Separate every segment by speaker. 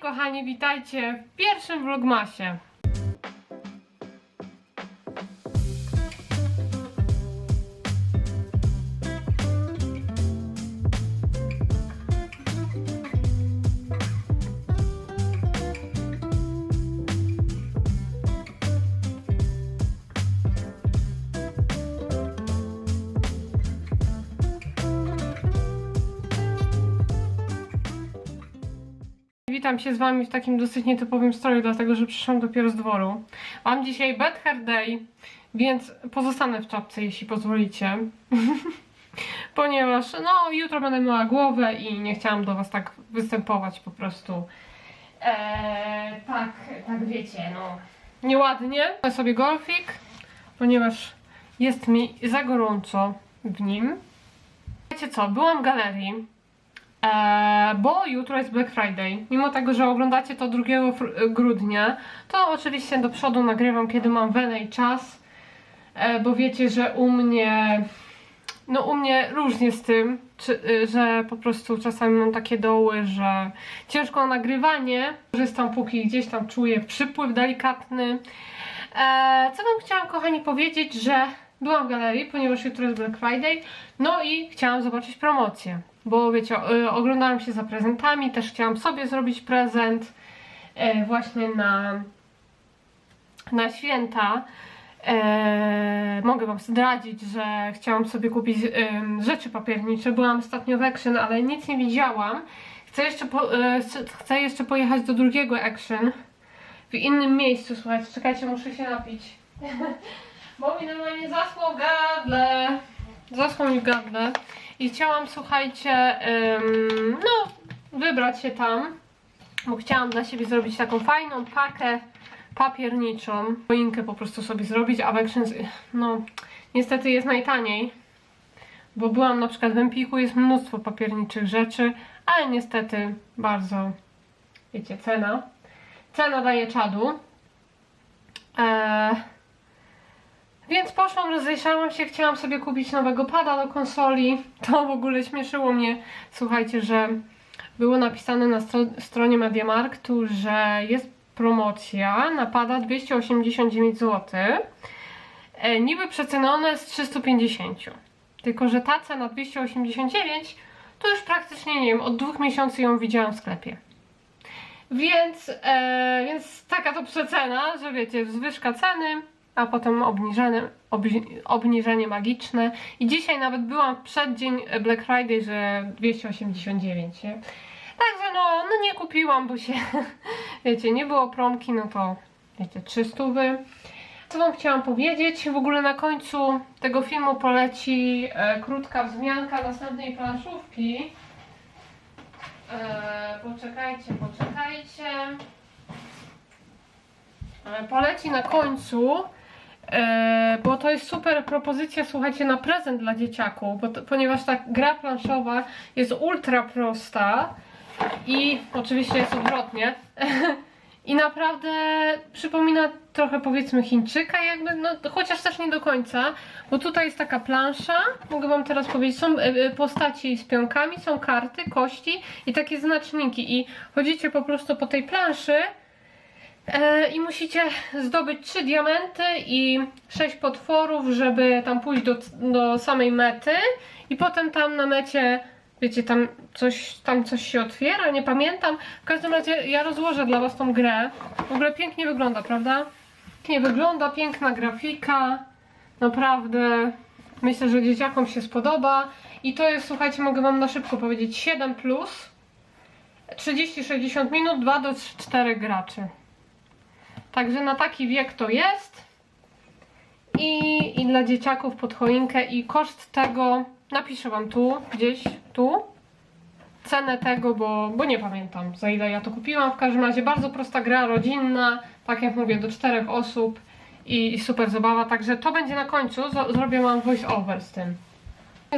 Speaker 1: Kochani, witajcie w pierwszym vlogmasie. Witam się z Wami w takim dosyć nietypowym stroju, dlatego że przyszłam dopiero z dworu. Mam dzisiaj bad hair day, więc pozostanę w czapce, jeśli pozwolicie. Ponieważ, no, jutro będę miała głowę i nie chciałam do Was tak występować po prostu. Eee, tak, tak wiecie, no. Nieładnie. Mam sobie golfik, ponieważ jest mi za gorąco w nim. Wiecie co, byłam w galerii, Eee, bo jutro jest Black Friday. Mimo tego, że oglądacie to 2 fr- grudnia, to oczywiście do przodu nagrywam, kiedy mam wenę i czas, e, bo wiecie, że u mnie, no u mnie różnie z tym, czy, y, że po prostu czasami mam takie doły, że ciężko na nagrywanie, korzystam póki gdzieś tam czuję przypływ delikatny. Eee, co wam chciałam kochani powiedzieć, że byłam w galerii, ponieważ jutro jest Black Friday, no i chciałam zobaczyć promocję, bo wiecie, y, oglądałam się za prezentami, też chciałam sobie zrobić prezent e, właśnie na, na święta. E, mogę Wam zdradzić, że chciałam sobie kupić rzeczy papiernicze. Byłam ostatnio w Action, ale nic nie widziałam. Chcę jeszcze, po, e, chcę- jeszcze pojechać do drugiego Action w innym miejscu. Słuchajcie, czekajcie, muszę się napić. Bo mi normalnie zaschło gardle. Zaschło mi gardle. I chciałam, słuchajcie, em, no, wybrać się tam. Bo chciałam dla siebie zrobić taką fajną pakę papierniczą. Choinkę po prostu sobie zrobić, a w Action, no, niestety jest najtaniej. Bo byłam na przykład w Empiku, jest mnóstwo papierniczych rzeczy, ale niestety bardzo, wiecie, cena. Cena daje czadu. Eee, więc poszłam, rozejrzałam się, chciałam sobie kupić nowego pada do konsoli. To w ogóle śmieszyło mnie, słuchajcie, że było napisane na stro- stronie Mediamarktu, że jest promocja na pada 289 zł. E, niby przecenione z 350. Tylko, że ta cena 289 to już praktycznie, nie wiem, od dwóch miesięcy ją widziałam w sklepie. Więc, e, więc taka to przecena, że wiecie, zwyżka ceny, a potem obniżenie, obni- obniżenie magiczne. I dzisiaj nawet byłam w przeddzień Black Friday, że 289, nie? Także no, no nie kupiłam, bo się, wiecie, nie było promki, no to wiecie, 300 wy. Co wam chciałam powiedzieć? W ogóle na końcu tego filmu poleci e, krótka wzmianka następnej planszówki. E, poczekajcie, poczekajcie. E, poleci na końcu, bo to jest super propozycja, słuchajcie, na prezent dla dzieciaków, bo to, ponieważ ta gra planszowa jest ultra prosta i oczywiście jest odwrotnie. I naprawdę przypomina trochę powiedzmy Chińczyka jakby, no chociaż też nie do końca, bo tutaj jest taka plansza, mogę wam teraz powiedzieć, są e, e, postaci z pionkami, są karty, kości i takie znaczniki i chodzicie po prostu po tej planszy e, i musicie zdobyć trzy diamenty i sześć potworów, żeby tam pójść do, do samej mety i potem tam na mecie wiecie, tam coś, tam coś się otwiera, nie pamiętam. W każdym razie ja rozłożę dla was tą grę. W ogóle pięknie wygląda, prawda? Pięknie wygląda, piękna grafika. Naprawdę myślę, że dzieciakom się spodoba. I to jest, słuchajcie, mogę wam na szybko powiedzieć, 7 plus 30-60 minut, 2 do 4 graczy. Także na taki wiek to jest. I, I dla dzieciaków pod choinkę i koszt tego napiszę wam tu, gdzieś tu cenę tego, bo, bo nie pamiętam za ile ja to kupiłam. W każdym razie bardzo prosta gra, rodzinna, tak jak mówię, do czterech osób i, i super zabawa, także to będzie na końcu, zrobię wam voice over z tym.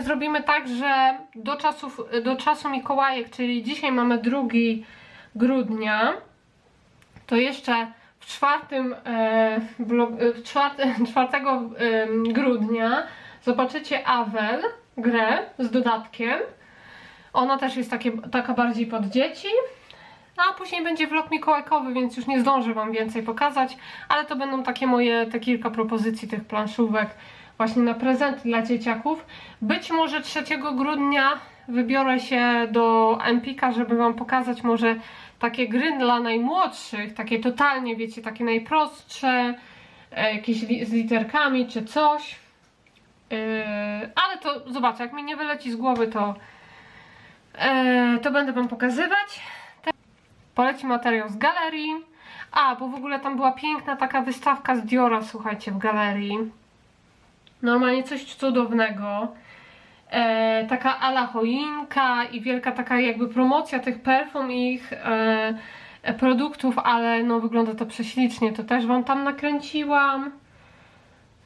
Speaker 1: Zrobimy tak, że do, czasów, do czasu Mikołajek, czyli dzisiaj mamy 2 grudnia, to jeszcze w czwartym, w czwarte, 4 e, grudnia zobaczycie Avel, grę z dodatkiem. Ona też jest takie, taka bardziej pod dzieci. No a później będzie vlog mikołajkowy, więc już nie zdążę Wam więcej pokazać, ale to będą takie moje, te kilka propozycji tych planszówek właśnie na prezenty dla dzieciaków. Być może 3 grudnia wybiorę się do Empika, żeby Wam pokazać może takie gry dla najmłodszych, takie totalnie, wiecie, takie najprostsze, e, jakieś li z literkami czy coś. Yy, ale to zobaczę, jak mi nie wyleci z głowy, to, yy, to będę Wam pokazywać. Poleci materiał z galerii. A, bo w ogóle tam była piękna taka wystawka z Diora, słuchajcie, w galerii. Normalnie coś cudownego. E, taka ala choinka i wielka taka jakby promocja tych perfum i ich e, e, produktów, ale no wygląda to prześlicznie. To też Wam tam nakręciłam.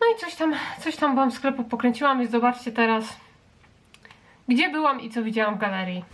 Speaker 1: No i coś tam, coś tam wam sklepu pokręciłam, więc zobaczcie teraz, gdzie byłam i co widziałam w galerii.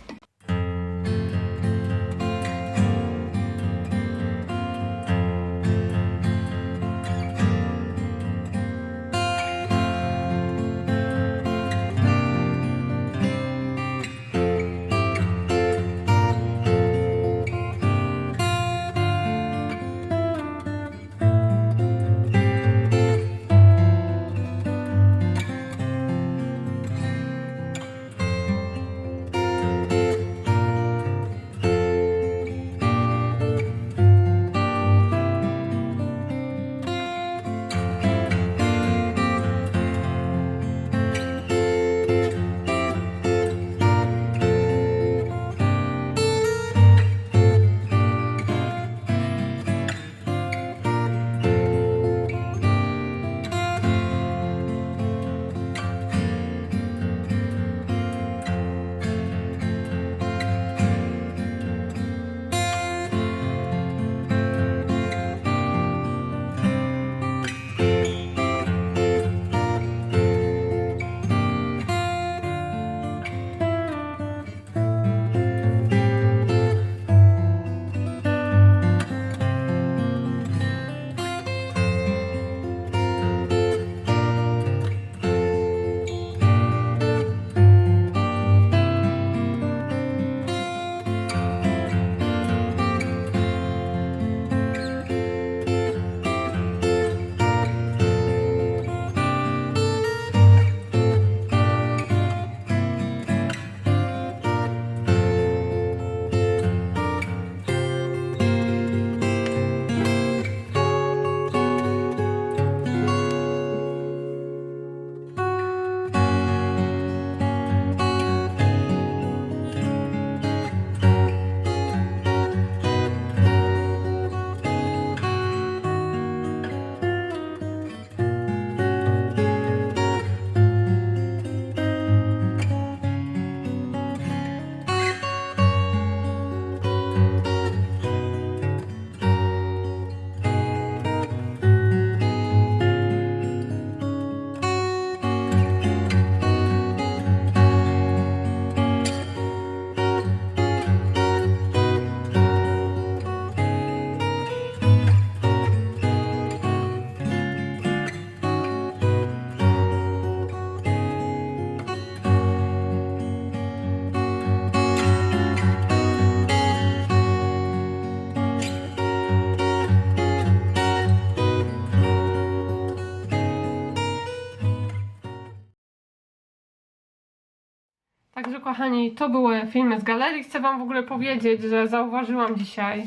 Speaker 1: Kochani, to były filmy z galerii. Chcę wam w ogóle powiedzieć, że zauważyłam dzisiaj,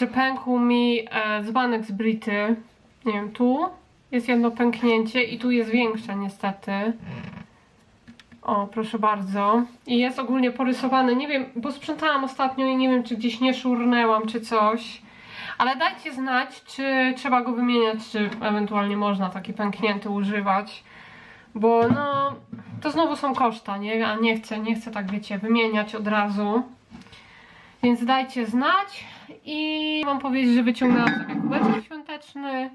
Speaker 1: że pękł mi e, dzbanek z Brity. Nie wiem, tu jest jedno pęknięcie i tu jest większe niestety. O, proszę bardzo. I jest ogólnie porysowany. Nie wiem, bo sprzątałam ostatnio i nie wiem, czy gdzieś nie szurnęłam, czy coś. Ale dajcie znać, czy trzeba go wymieniać, czy ewentualnie można taki pęknięty używać. Bo no, to znowu są koszta, nie? A nie chcę, nie chcę tak wiecie, wymieniać od razu. Więc dajcie znać i mam powiedzieć, że wyciągnęłam sobie kubeczek świąteczny.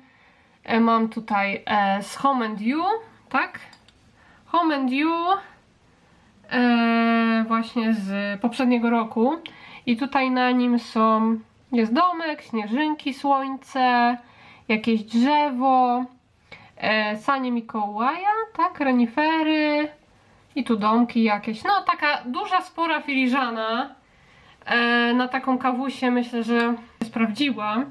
Speaker 1: E, Mam tutaj e, z Home and You, tak? Home and You e, właśnie z poprzedniego roku. I tutaj na nim są, jest domek, śnieżynki, słońce, jakieś drzewo, sanie Mikołaja, tak, renifery i tu domki jakieś. No taka duża, spora filiżana e, na taką kawusię myślę, że sprawdziła.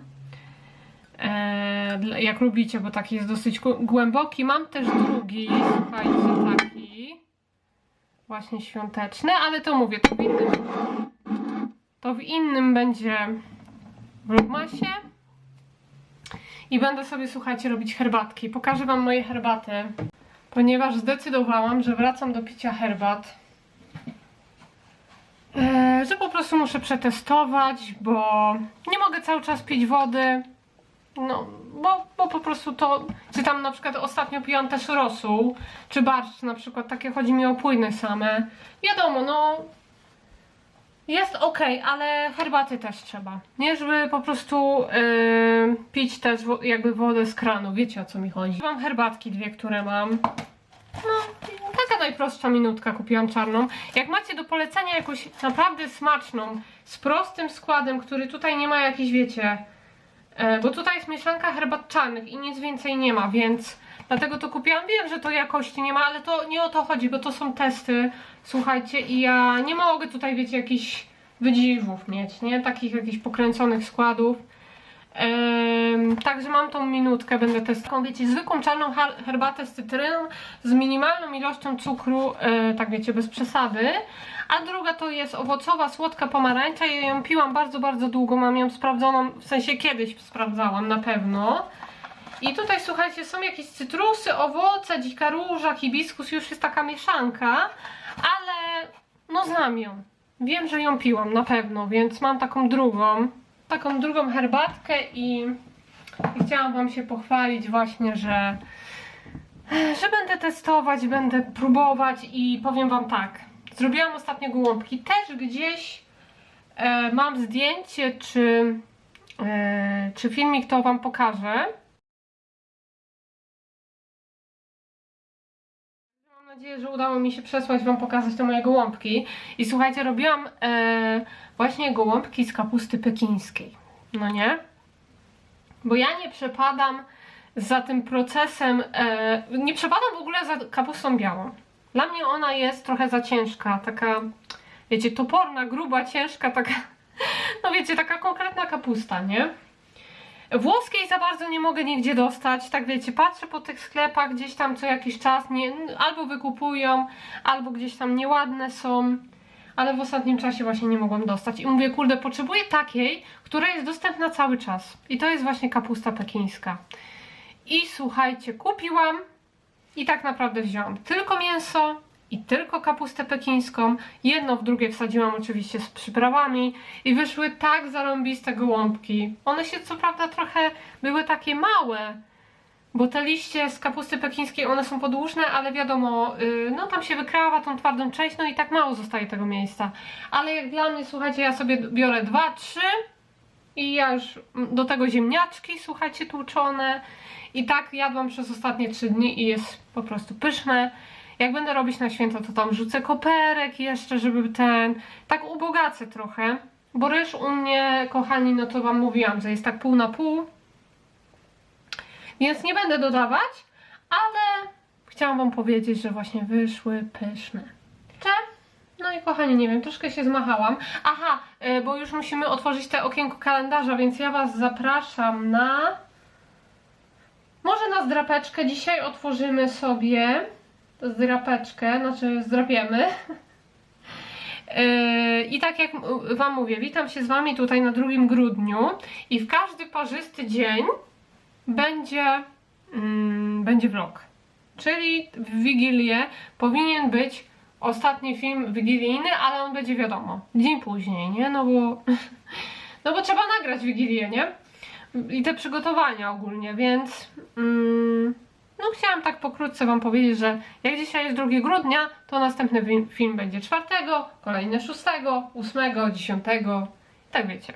Speaker 1: E, jak lubicie, bo taki jest dosyć głęboki. Mam też drugi, słuchajcie, taki. Właśnie świąteczny, ale to mówię, to w innym, to w innym będzie vlogmasie. I będę sobie, słuchajcie, robić herbatki. Pokażę wam moje herbaty, ponieważ zdecydowałam, że wracam do picia herbat. E, że po prostu muszę przetestować, bo nie mogę cały czas pić wody. No, bo, bo po prostu to, czy tam na przykład ostatnio piłam też rosół, czy barszcz na przykład, takie chodzi mi o płyny same. Wiadomo, no jest ok, ale herbaty też trzeba. Nie, żeby po prostu yy, pić też jakby wodę z kranu, wiecie o co mi chodzi. Mam herbatki dwie, które mam. No, taka najprostsza minutka kupiłam czarną. Jak macie do polecenia jakąś naprawdę smaczną, z prostym składem, który tutaj nie ma jakichś, wiecie, e, bo tutaj jest mieszanka herbat czarnych i nic więcej nie ma, więc dlatego to kupiłam. Wiem, że to jakości nie ma, ale to nie o to chodzi, bo to są testy, słuchajcie, i ja nie mogę tutaj, wiecie, jakichś wydziwów mieć, nie? Takich jakichś pokręconych składów. Em, także mam tą minutkę, będę testować. Wiecie, zwykłą czarną herbatę z cytryną z minimalną ilością cukru, e, tak wiecie, bez przesady. A druga to jest owocowa, słodka pomarańcza. Ja ją piłam bardzo, bardzo długo. Mam ją sprawdzoną, w sensie kiedyś sprawdzałam na pewno. I tutaj słuchajcie, są jakieś cytrusy, owoce, dzika róża, hibiskus, już jest taka mieszanka, ale no znam ją. Wiem, że ją piłam na pewno, więc mam taką drugą, taką drugą herbatkę i, i chciałam wam się pochwalić właśnie, że że będę testować, będę próbować i powiem wam tak. Zrobiłam ostatnio gołąbki. Też gdzieś e, mam zdjęcie czy, e, czy filmik, to wam pokażę. Nadzieję, że udało mi się przesłać wam pokazać te moje gołąbki. I słuchajcie, robiłam e, właśnie gołąbki z kapusty pekińskiej. No nie? Bo ja nie przepadam za tym procesem, e, nie przepadam w ogóle za kapustą białą. Dla mnie ona jest trochę za ciężka, taka, wiecie, toporna, gruba, ciężka, taka, no wiecie, taka konkretna kapusta, nie? Włoskiej za bardzo nie mogę nigdzie dostać, tak wiecie, patrzę po tych sklepach gdzieś tam co jakiś czas, nie, albo wykupują, albo gdzieś tam nieładne są, ale w ostatnim czasie właśnie nie mogłam dostać. I mówię, kurde, potrzebuję takiej, która jest dostępna cały czas. I to jest właśnie kapusta pekińska. I słuchajcie, kupiłam i tak naprawdę wziąłam tylko mięso i tylko kapustę pekińską. Jedno w drugie wsadziłam oczywiście z przyprawami i wyszły tak zarąbiste gołąbki. One się co prawda trochę były takie małe, bo te liście z kapusty pekińskiej, one są podłużne, ale wiadomo, yy, no tam się wykrawa tą twardą część, no i tak mało zostaje tego miejsca. Ale jak dla mnie, słuchajcie, ja sobie biorę dwa, trzy i ja już do tego ziemniaczki, słuchajcie, tłuczone. I tak jadłam przez ostatnie trzy dni i jest po prostu pyszne. Jak będę robić na święta, to tam rzucę koperek jeszcze, żeby ten... Tak ubogacę trochę. Bo ryż u mnie, kochani, no to wam mówiłam, że jest tak pół na pół. Więc nie będę dodawać, ale chciałam wam powiedzieć, że właśnie wyszły pyszne. Cze? No i kochani, nie wiem, troszkę się zmachałam. Aha, y, bo już musimy otworzyć te okienko kalendarza, więc ja was zapraszam na... Może na zdrapeczkę. Dzisiaj otworzymy sobie zdrapeczkę, znaczy zdrapiemy. Yy, I tak jak Wam mówię, witam się z Wami tutaj na 2 grudniu i w każdy parzysty dzień będzie, mm, będzie vlog. Czyli w Wigilię powinien być ostatni film wigilijny, ale on będzie wiadomo, dzień później, nie? No bo, no bo trzeba nagrać Wigilię, nie? i te przygotowania ogólnie, więc mm, no chciałam tak pokrótce Wam powiedzieć, że jak dzisiaj jest 2 grudnia, to następny film będzie 4, kolejny 6, 8, 10, tak wiecie.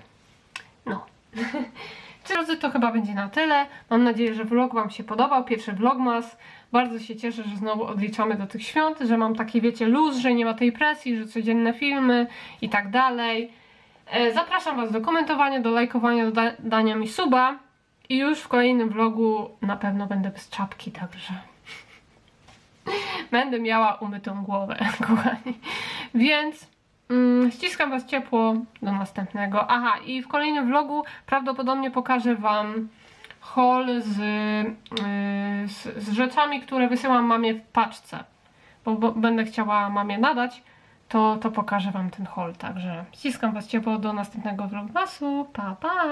Speaker 1: No. Drodzy, to chyba będzie na tyle. Mam nadzieję, że vlog Wam się podobał, pierwszy vlogmas. Bardzo się cieszę, że znowu odliczamy do tych świąt, że mam taki, wiecie, luz, że nie ma tej presji, że codzienne filmy i tak dalej. E, Zapraszam Was do komentowania, do lajkowania, do da- dania mi suba. I już w kolejnym vlogu na pewno będę bez czapki, także będę miała umytą głowę, kochani. Więc Mm, ściskam Was ciepło. Do następnego. Aha, i w kolejnym vlogu prawdopodobnie pokażę Wam haul z, yy, z, z rzeczami, które wysyłam mamie w paczce. Bo, bo będę chciała mamie nadać, to, to pokażę Wam ten haul. Także ściskam Was ciepło do następnego vlogmasu. Pa, pa!